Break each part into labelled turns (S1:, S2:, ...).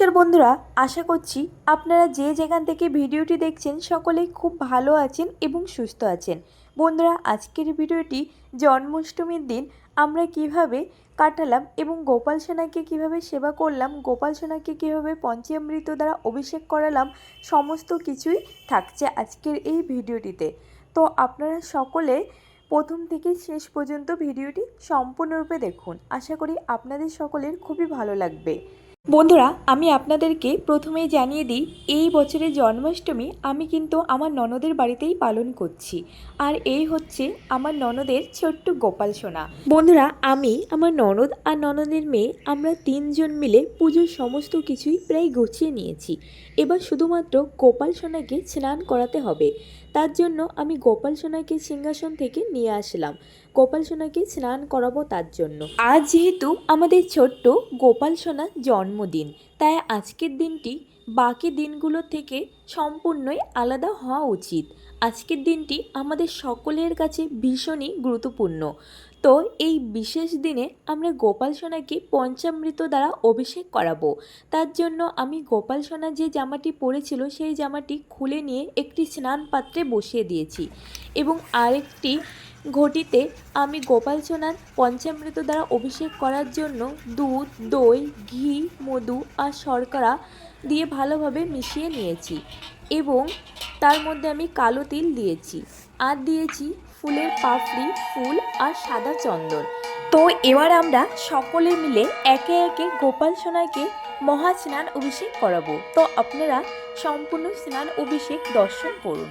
S1: নমস্কার বন্ধুরা আশা করছি আপনারা যে যেখান থেকে ভিডিওটি দেখছেন সকলেই খুব ভালো আছেন এবং সুস্থ আছেন বন্ধুরা আজকের ভিডিওটি জন্মাষ্টমীর দিন আমরা কিভাবে কাটালাম এবং গোপাল সেনাকে কীভাবে সেবা করলাম গোপাল সেনাকে কীভাবে পঞ্চামৃত দ্বারা অভিষেক করালাম সমস্ত কিছুই থাকছে আজকের এই ভিডিওটিতে তো আপনারা সকলে প্রথম থেকে শেষ পর্যন্ত ভিডিওটি সম্পূর্ণরূপে দেখুন আশা করি আপনাদের সকলের খুবই ভালো লাগবে বন্ধুরা আমি আপনাদেরকে প্রথমেই জানিয়ে দিই এই বছরের জন্মাষ্টমী আমি কিন্তু আমার ননদের বাড়িতেই পালন করছি আর এই হচ্ছে আমার ননদের ছোট্ট গোপাল সোনা বন্ধুরা আমি আমার ননদ আর ননদের মেয়ে আমরা তিনজন মিলে পুজোর সমস্ত কিছুই প্রায় গুছিয়ে নিয়েছি এবার শুধুমাত্র গোপাল সোনাকে স্নান করাতে হবে তার জন্য আমি গোপাল সোনাকে সিংহাসন থেকে নিয়ে আসলাম গোপাল সোনাকে স্নান করাবো তার জন্য আজ যেহেতু আমাদের ছোট্ট গোপাল সোনার জন্মদিন তাই আজকের দিনটি বাকি দিনগুলো থেকে সম্পূর্ণই আলাদা হওয়া উচিত আজকের দিনটি আমাদের সকলের কাছে ভীষণই গুরুত্বপূর্ণ তো এই বিশেষ দিনে আমরা গোপাল সোনাকে পঞ্চামৃত দ্বারা অভিষেক করাবো তার জন্য আমি গোপাল সোনা যে জামাটি পরেছিল সেই জামাটি খুলে নিয়ে একটি স্নান পাত্রে বসিয়ে দিয়েছি এবং আরেকটি ঘটিতে আমি গোপাল সোনার পঞ্চামৃত দ্বারা অভিষেক করার জন্য দুধ দই ঘি মধু আর শর্করা দিয়ে ভালোভাবে মিশিয়ে নিয়েছি এবং তার মধ্যে আমি কালো তিল দিয়েছি আর দিয়েছি ফুলের পাপড়ি ফুল আর সাদা চন্দন তো এবার আমরা সকলে মিলে একে একে গোপাল সোনাকে মহা স্নান অভিষেক করাবো তো আপনারা সম্পূর্ণ স্নান অভিষেক দর্শন করুন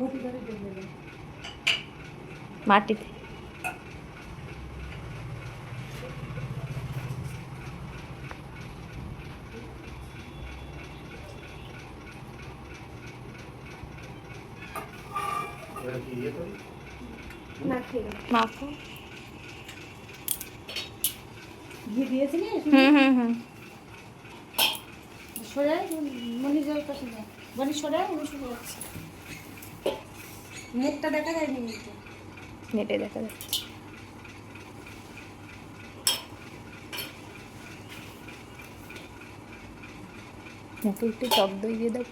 S1: মাটিতে মাখো দিয়েছিলি মনি জল সরাই উনি শুরু হচ্ছে নেটটা দেখা যায়নি নেটে নেটে দেখা যাচ্ছে মুখে একটু টক দই দিয়ে দাও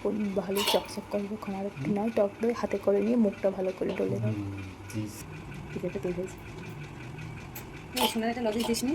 S1: ভালো চকচক করবে খামার একটু নয় টক দই হাতে করে নিয়ে মুখটা ভালো করে ডলে দাও ঠিক আছে তুই রসুনের একটা লজেন্স দিস নি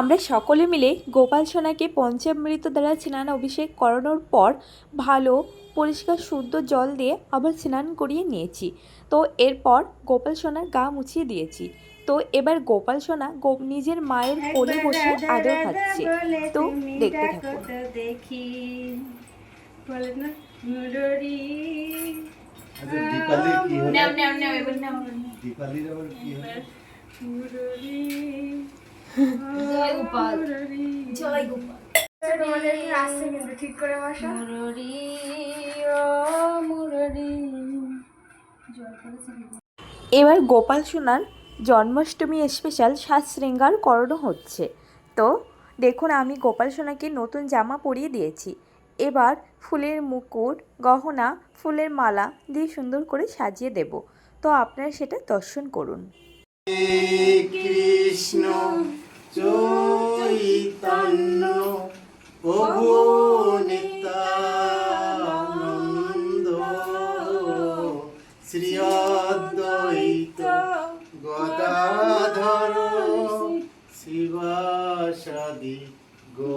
S1: আমরা সকলে মিলে গোপাল সোনাকে পঞ্চামৃত দ্বারা স্নান অভিষেক করানোর পর ভালো পরিষ্কার শুদ্ধ জল দিয়ে আবার স্নান করিয়ে নিয়েছি তো এরপর গোপাল সোনার গা মুছিয়ে দিয়েছি তো এবার গোপাল সোনা নিজের মায়ের কোলে বসে আদর খাচ্ছে তো দেখতে থাকুন আচ্ছা, দেখি আচ্ছা, এবার গোপাল সোনার জন্মাষ্টমী স্পেশাল সাত শৃঙ্গার করানো হচ্ছে তো দেখুন আমি গোপাল সোনাকে নতুন জামা পরিয়ে দিয়েছি এবার ফুলের মুকুট গহনা ফুলের মালা দিয়ে সুন্দর করে সাজিয়ে দেব তো আপনারা সেটা দর্শন করুন কৃষ্ণ চৈতন্য প্রভু নিত্যানন্দ শ্রী অদ্বৈত গদাধর শিবাসাদি গো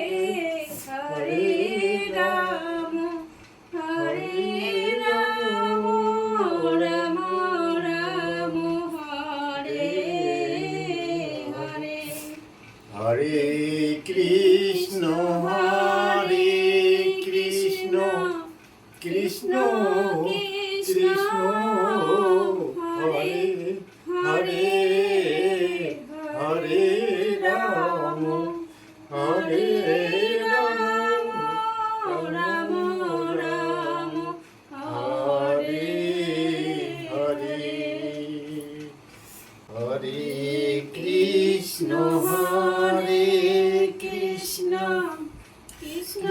S1: কৃষ্ণ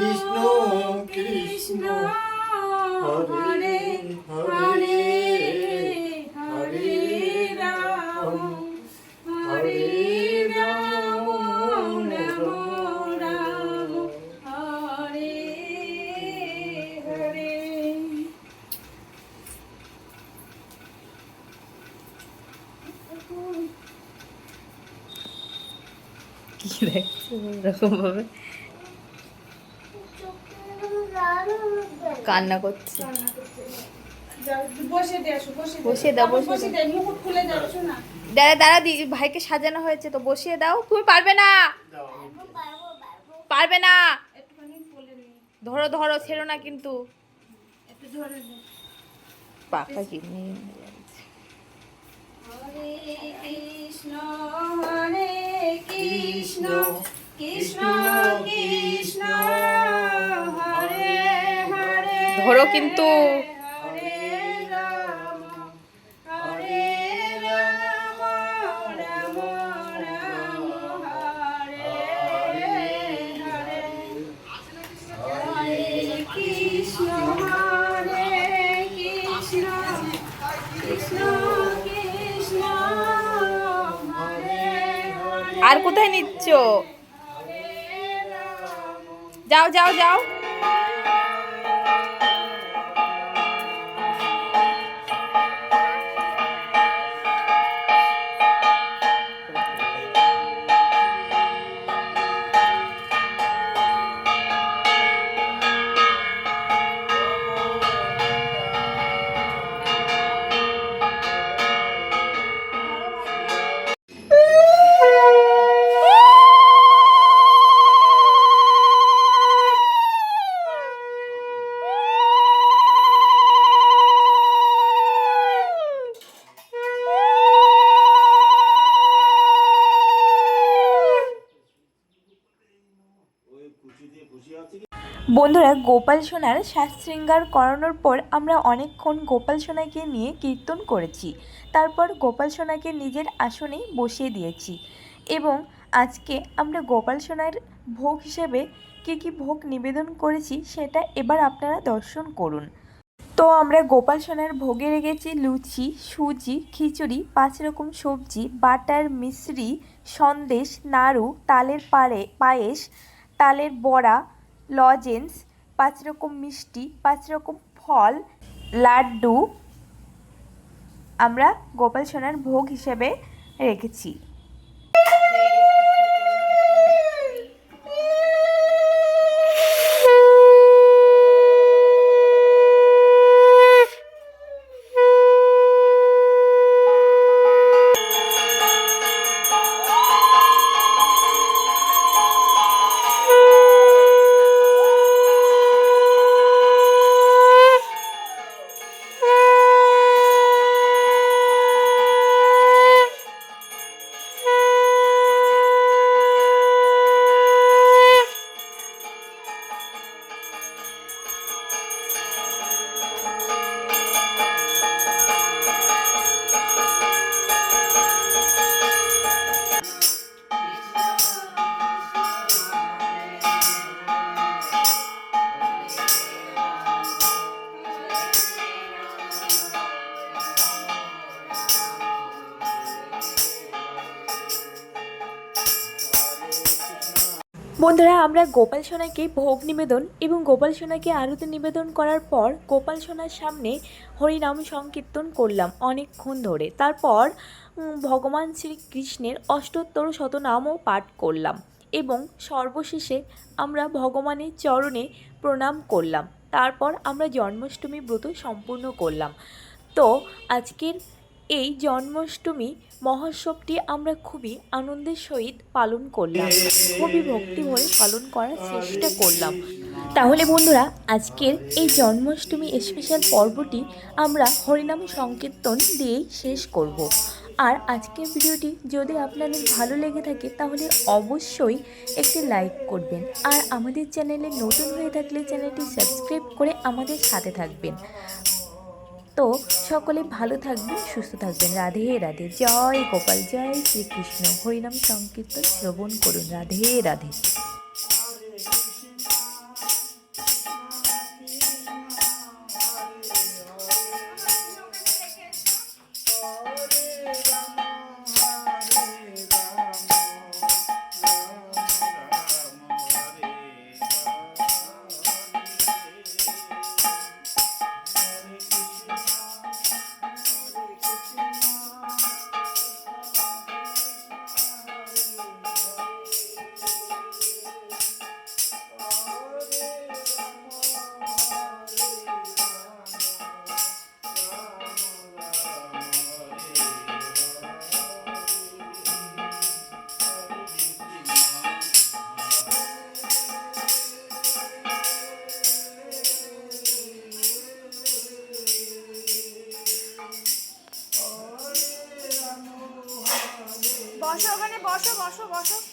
S1: কৃষ্ণ হরে হরে হরে রাম হরে রাম রাম রাম কি দেখছো এরকম ভাবে কান্না করছে বসিয়ে দাও বসিয়ে ভাইকে সাজানো হয়েছে তো বসিয়ে দাও তুমি পারবে না পারবে না ধরো ধরো ছেড়ো না কিন্তু পাখা কি কৃষ্ণ ঘরও কিন্তু আর কোথায় নিচ্ছ যাও যাও যাও বন্ধুরা গোপাল সোনার শ্বাস শৃঙ্গার করানোর পর আমরা অনেকক্ষণ গোপাল সোনাকে নিয়ে কীর্তন করেছি তারপর গোপাল সোনাকে নিজের আসনে বসিয়ে দিয়েছি এবং আজকে আমরা গোপাল সোনার ভোগ হিসেবে কী কী ভোগ নিবেদন করেছি সেটা এবার আপনারা দর্শন করুন তো আমরা গোপাল সোনার ভোগে রেখেছি লুচি সুজি খিচুড়ি পাঁচ রকম সবজি বাটার মিশ্রি সন্দেশ নাড়ু তালের পাড়ে পায়েস তালের বড়া লজেন্স পাঁচ রকম মিষ্টি পাঁচ রকম ফল লাড্ডু আমরা গোপাল সোনার ভোগ হিসেবে রেখেছি বন্ধুরা আমরা গোপাল সোনাকে ভোগ নিবেদন এবং গোপাল সোনাকে আরতি নিবেদন করার পর গোপাল সোনার সামনে হরিনাম সংকীর্তন করলাম অনেকক্ষণ ধরে তারপর ভগবান শ্রীকৃষ্ণের অষ্টোত্তর শতনামও পাঠ করলাম এবং সর্বশেষে আমরা ভগবানের চরণে প্রণাম করলাম তারপর আমরা জন্মাষ্টমী ব্রত সম্পূর্ণ করলাম তো আজকের এই জন্মাষ্টমী মহোৎসবটি আমরা খুবই আনন্দের সহিত পালন করলাম খুবই ভক্তি হয়ে পালন করার চেষ্টা করলাম তাহলে বন্ধুরা আজকের এই জন্মাষ্টমী স্পেশাল পর্বটি আমরা হরিনাম সংকীর্তন দিয়েই শেষ করব। আর আজকের ভিডিওটি যদি আপনাদের ভালো লেগে থাকে তাহলে অবশ্যই একটি লাইক করবেন আর আমাদের চ্যানেলে নতুন হয়ে থাকলে চ্যানেলটি সাবস্ক্রাইব করে আমাদের সাথে থাকবেন তো সকলে ভালো থাকবেন সুস্থ থাকবেন রাধে রাধে জয় গোপাল জয় শ্রীকৃষ্ণ হরিনাম সংকীর্তন শ্রবণ করুন রাধে রাধে 收收收收。